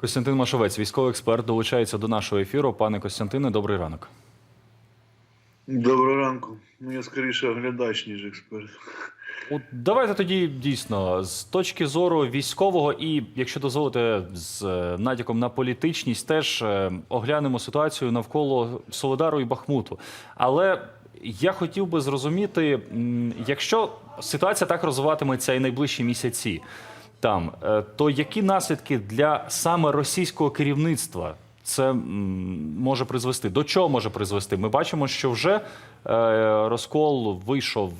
Костянтин Машовець, військовий експерт, долучається до нашого ефіру. Пане Костянтине, добрий ранок. Доброго ранку. Ну, я скоріше оглядач, ніж експерт. От давайте тоді дійсно з точки зору військового, і якщо дозволите, з е, натяком на політичність, теж е, оглянемо ситуацію навколо Солидару і Бахмуту. Але я хотів би зрозуміти, якщо ситуація так розвиватиметься і найближчі місяці, там е, то які наслідки для саме російського керівництва це може призвести? До чого може призвести? Ми бачимо, що вже е, розкол вийшов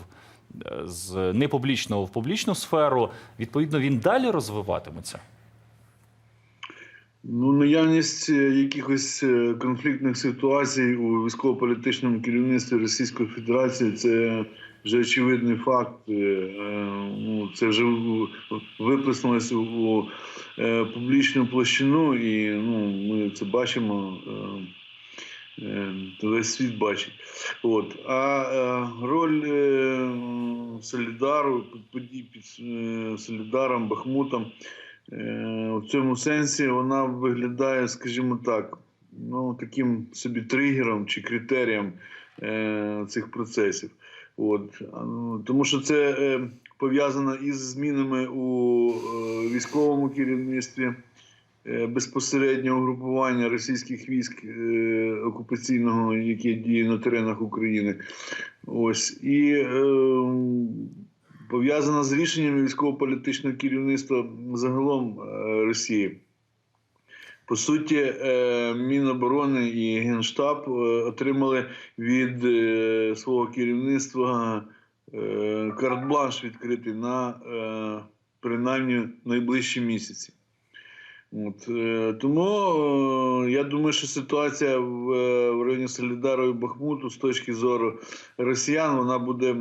е, з непублічного в публічну сферу. Відповідно, він далі розвиватиметься. Ну, наявність якихось конфліктних ситуацій у військово-політичному керівництві Російської Федерації це вже очевидний факт. Е, е, Ну, це вже виплеснулося у е, публічну площину, і ну, ми це бачимо. Весь світ бачить. От. А роль Солідару, подій під Солідаром, Бахмутом в цьому сенсі вона виглядає, скажімо так, ну, таким собі тригером чи критерієм цих процесів. От. Ну, Тому що це е, пов'язано із змінами у е, військовому керівництві е, безпосереднього групування російських військ е, окупаційного, яке діє на теренах України. Ось і е, пов'язана з рішеннями військово-політичного керівництва загалом е, Росії. По суті, е, Міноборони і Генштаб е, отримали від е, свого керівництва карт-бланш відкритий на принаймні найближчі місяці. От, тому я думаю, що ситуація в, районі Солідару і Бахмуту з точки зору росіян вона буде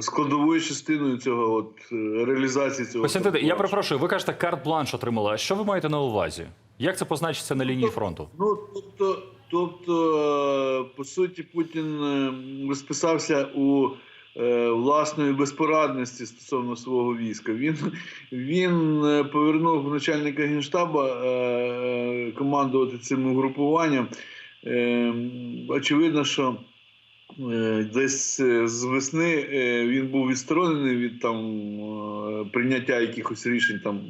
складовою частиною цього от, е, реалізації цього. Костянтине, я перепрошую, ви кажете, карт-бланш отримала. А що ви маєте на увазі? Як це позначиться на лінії фронту? Ну, тобто, тобто, е, по суті, Путін е, розписався у власної безпорадності стосовно свого війська. Він, він повернув начальника генштаба командувати цим угрупуванням. Очевидно, що десь е, з весни е, він був відсторонений від там е, прийняття якихось рішень там.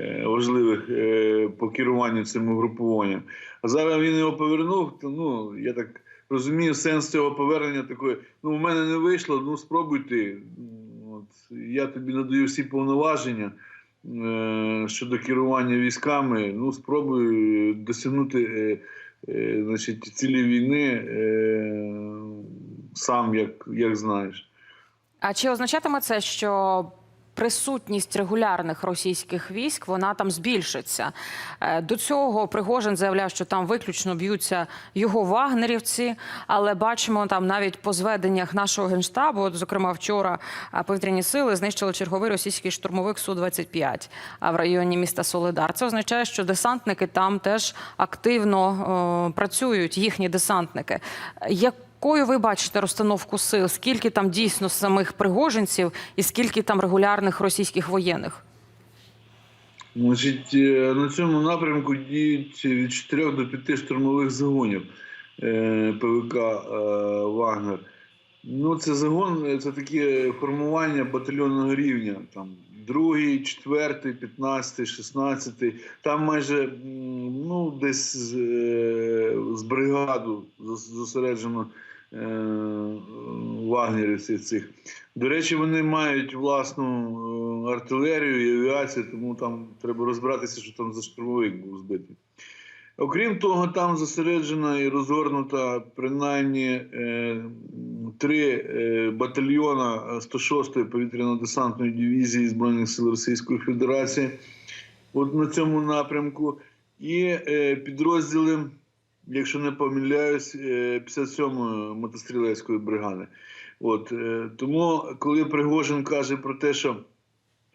е, Важливих е, по керуванню цим угрупуванням. А зараз він його повернув. То, ну, я так розумію, сенс цього повернення такої: ну, у мене не вийшло, ну спробуй ти. От, я тобі надаю всі повноваження е, щодо керування військами. Ну, спробуй досягнути е, е, значить, цілі війни е, сам, як, як знаєш. А чи означатиме це, що присутність регулярних російських військ вона там збільшиться? Е, До цього Пригожин заявляв, що там виключно б'ються його вагнерівці, але бачимо там навіть по зведеннях нашого генштабу, от, зокрема вчора е, повітряні сили знищили черговий російський штурмовик су 25 в районі міста Солидар. Це означає, що десантники там теж активно е, працюють, їхні десантники. Як якою ви бачите розстановку сил? Скільки там дійсно самих пригожинців і скільки там регулярних російських воєнних? Значить, е, на цьому напрямку діють від 4 до 5 штурмових загонів е, ПВК е, Вагнер. Ну, це загон, це таке формування батальйонного рівня. Там другий, четвертий, п'ятнадцятий, шістнадцятий. Там майже ну, десь з, з бригаду зосереджено вагнерівців цих. До речі, вони мають власну е, артилерію і авіацію, тому там треба розбиратися, що там за штурмовик був збитий. Окрім того, там зосереджена і розгорнута принаймні е, три е, батальйона 106-ї повітряно-десантної дивізії Збройних сил Російської Федерації от на цьому напрямку, і е, підрозділи, якщо не помиляюсь, е, 57-ї мотострілецької бригади. От, е, тому, коли Пригожин каже про те, що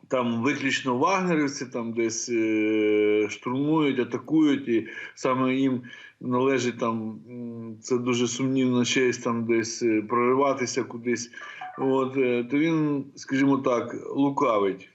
там виключно вагнерівці там десь е, штурмують, атакують, і саме їм належить там це дуже сумнівна честь там десь е, прориватися кудись. От, е, то він, скажімо так, лукавить.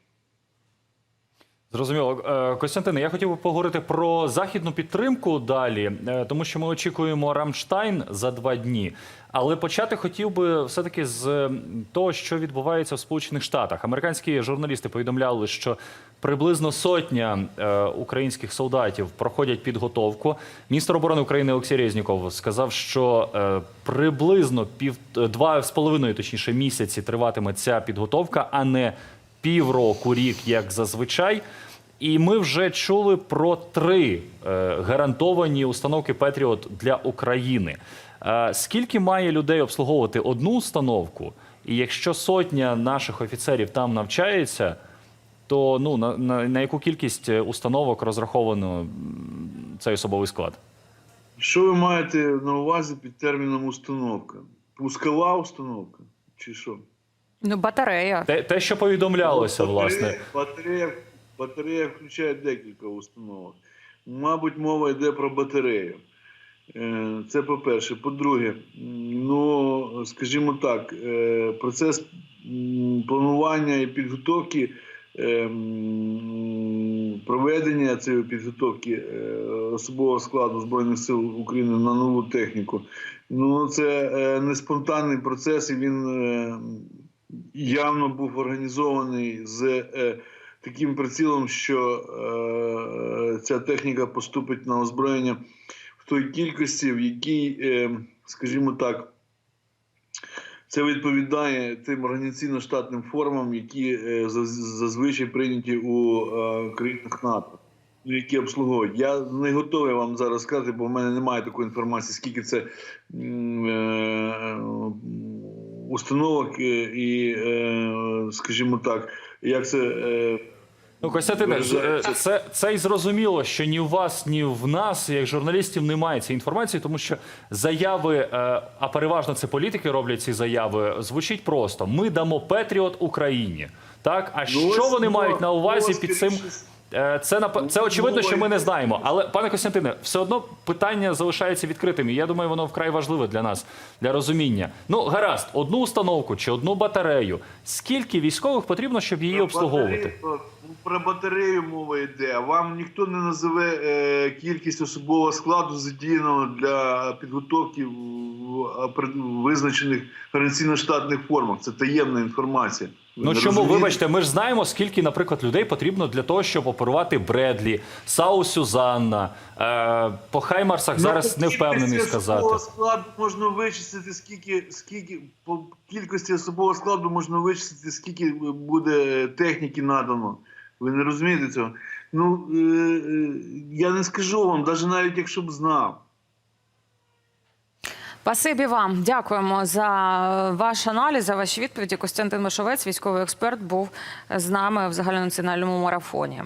Зрозуміло, Е, Костянтине, я хотів би поговорити про західну підтримку далі, е, тому що ми очікуємо Рамштайн за два дні. Але почати хотів би все-таки з того, що відбувається в Сполучених Штатах. Американські журналісти повідомляли, що приблизно сотня е, українських солдатів проходять підготовку. Міністр оборони України Олексій Резніков сказав, що е, приблизно пів два з половиною, точніше, місяці триватиме ця підготовка, а не півроку, рік, як зазвичай. І ми вже чули про три е, гарантовані установки Петріот для України. Е, скільки має людей обслуговувати одну установку? І якщо сотня наших офіцерів там навчається, то ну на, на, на яку кількість установок розраховано цей особовий склад? Що ви маєте на увазі під терміном установка? Пускова установка? Чи що? Ну, батарея. Те, те що повідомлялося, власне. Батарея, батарея включає декілька установок. Мабуть, мова йде про батарею. Е, Це по-перше. По-друге, ну, скажімо так, е, процес планування і підготовки, е, проведення цієї підготовки особового складу Збройних сил України на нову техніку. Ну, це не спонтанний процес, і він явно був організований з е, таким прицілом, що е, ця техніка поступить на озброєння в той кількості, в якій, е, скажімо так, це відповідає тим організаційно-штатним формам, які е, зазвичай прийняті у е, країнах НАТО, які обслуговують. Я не готовий вам зараз сказати, бо в мене немає такої інформації, скільки це е, установок е, і, е, скажімо так, як це. е, Ну, Костянтине, це, це й зрозуміло, що ні в вас, ні в нас, як журналістів, немає цієї інформації, тому що заяви, а переважно це політики роблять ці заяви, звучить просто: ми дамо Петріот Україні. Так, а Ну, що вони ну, мають на увазі під цим? Е, Це нап- це очевидно, що ми не знаємо. Але пане Костянтине, все одно питання залишається відкритим. І я думаю, воно вкрай важливе для нас для розуміння. Ну гаразд, одну установку чи одну батарею. Скільки військових потрібно, щоб її Про обслуговувати? батарею- Про, батарею мова йде. Вам ніхто не назове е, кількість особового складу задіяного для підготовки в, в, в визначених організаційно-штатних формах. Це таємна інформація. Ви Ну чому розумієте? вибачте, ми ж знаємо, скільки, наприклад, людей потрібно для того, щоб оперувати Бредлі, Сау Сюзанна. Е, по Хаймарсах Ну, зараз не впевнений сказати. Складу можна вичислити, скільки, скільки по кількості особового складу можна вичислити, скільки буде техніки надано. Ви не розумієте цього? Ну е, е, я не скажу вам, навіть навіть якщо б знав. Спасибі вам. Дякуємо за ваш аналіз, за ваші відповіді. Костянтин Мишовець, військовий експерт, був з нами в загальнонаціональному марафоні.